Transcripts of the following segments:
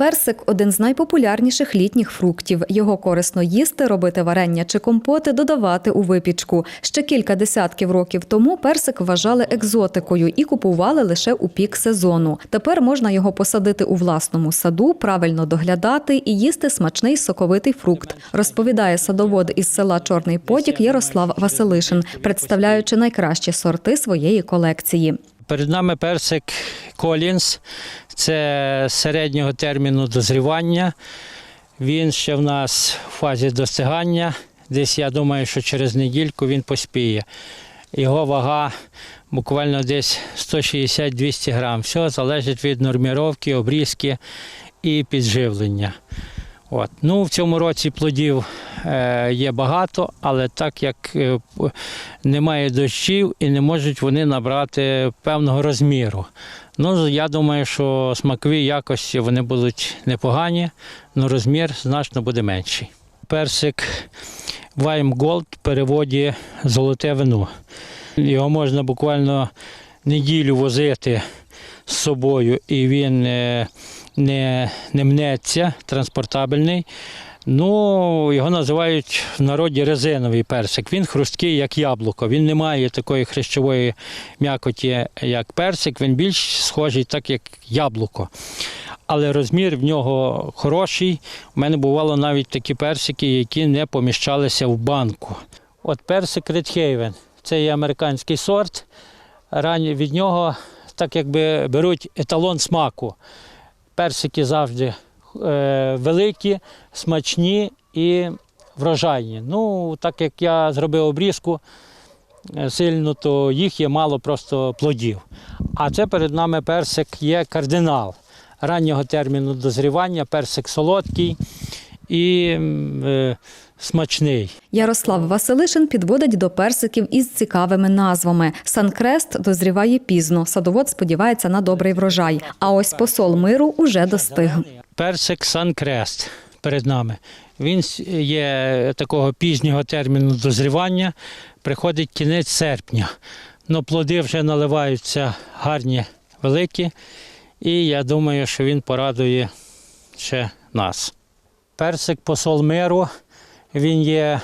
Персик один з найпопулярніших літніх фруктів. Його корисно їсти, робити варення чи компоти, додавати у випічку. Ще кілька десятків років тому персик вважали екзотикою і купували лише у пік сезону. Тепер можна його посадити у власному саду, правильно доглядати і їсти смачний соковитий фрукт, розповідає садовод із села Чорний Потік Ярослав Василишин, представляючи найкращі сорти своєї колекції. Перед нами персик Колінс. Це середнього терміну дозрівання. Він ще в нас в фазі достигання. Десь я думаю, що через недільку він поспіє. Його вага буквально десь 160-200 грам. Все залежить від норміровки, обрізки і підживлення. От. Ну, в цьому році плодів е, є багато, але так як е, немає дощів і не можуть вони набрати певного розміру. Ну, я думаю, що смакові якості вони будуть непогані, але розмір значно буде менший. Персик Вайм Голд переводі золоте вино. Його можна буквально неділю возити з собою, і він е, не, не мнеться, транспортабельний. Ну, його називають в народі резиновий персик. Він хрусткий, як яблуко. Він не має такої хрящової м'якоті, як персик. Він більш схожий, так як яблуко. Але розмір в нього хороший. У мене бувало навіть такі персики, які не поміщалися в банку. От персик Редхейвен. Це є американський сорт. Рані від нього так якби беруть еталон смаку. Персики завжди е, великі, смачні і врожайні. Ну, так як я зробив обрізку е, сильно, то їх є мало просто плодів. А це перед нами персик є кардинал раннього терміну дозрівання, персик солодкий і е, смачний. Ярослав Василишин підводить до персиків із цікавими назвами. Санкрест дозріває пізно. Садовод сподівається на добрий врожай. А ось посол миру уже достиг. Персик Санкрест перед нами. Він є такого пізнього терміну дозрівання, приходить кінець серпня. Ну, плоди вже наливаються гарні, великі, і я думаю, що він порадує ще нас. Персик посол миру, він є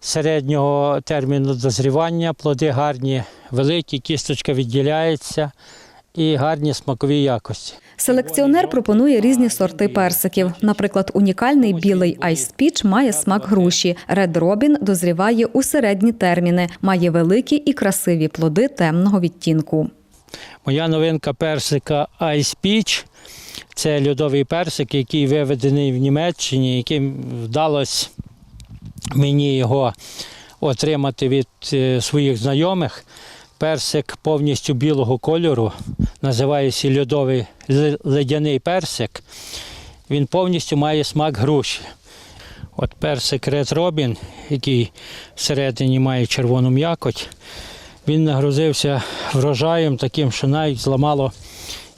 середнього терміну дозрівання, плоди гарні, великі, кісточка відділяється і гарні смакові якості. Селекціонер пропонує різні сорти персиків. Наприклад, унікальний білий Peach має смак груші. Red Robin дозріває у середні терміни, має великі і красиві плоди темного відтінку. Моя новинка персика Ice Peach. Це льодовий персик, який виведений в Німеччині, яким вдалося мені його отримати від е, своїх знайомих. Персик повністю білого кольору, називається льодовий ледяний персик. Він повністю має смак груші. От персик Red Robin, який всередині має червону м'якоть, він нагрузився врожаєм таким, що навіть зламало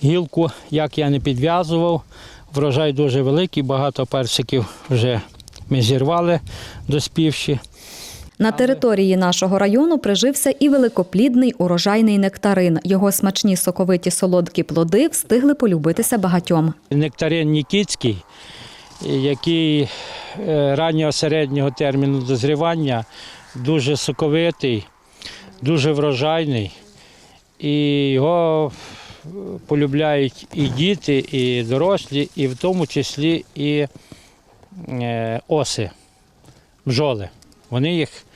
гілку, як я не підв'язував. Врожай дуже великий, багато персиків вже ми зірвали доспівші. На території нашого району прижився і великоплідний урожайний нектарин. Його смачні соковиті солодкі плоди встигли полюбитися багатьом. Нектарин Нікітський, який е, раннього середнього терміну дозрівання, дуже соковитий, дуже врожайний. І його полюбляють і діти, і дорослі, і в тому числі і е, оси, бджоли. Вони їх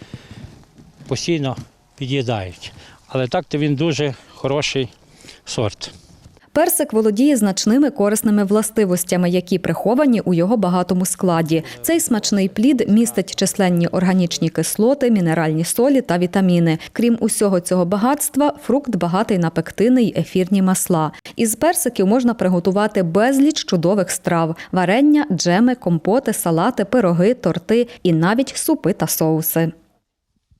постійно під'їдають. Але так-то він дуже хороший сорт. Персик володіє значними корисними властивостями, які приховані у його багатому складі. Цей смачний плід містить численні органічні кислоти, мінеральні солі та вітаміни. Крім усього цього багатства, фрукт багатий на пектини й ефірні масла. Із персиків можна приготувати безліч чудових страв: варення, джеми, компоти, салати, пироги, торти і навіть супи та соуси.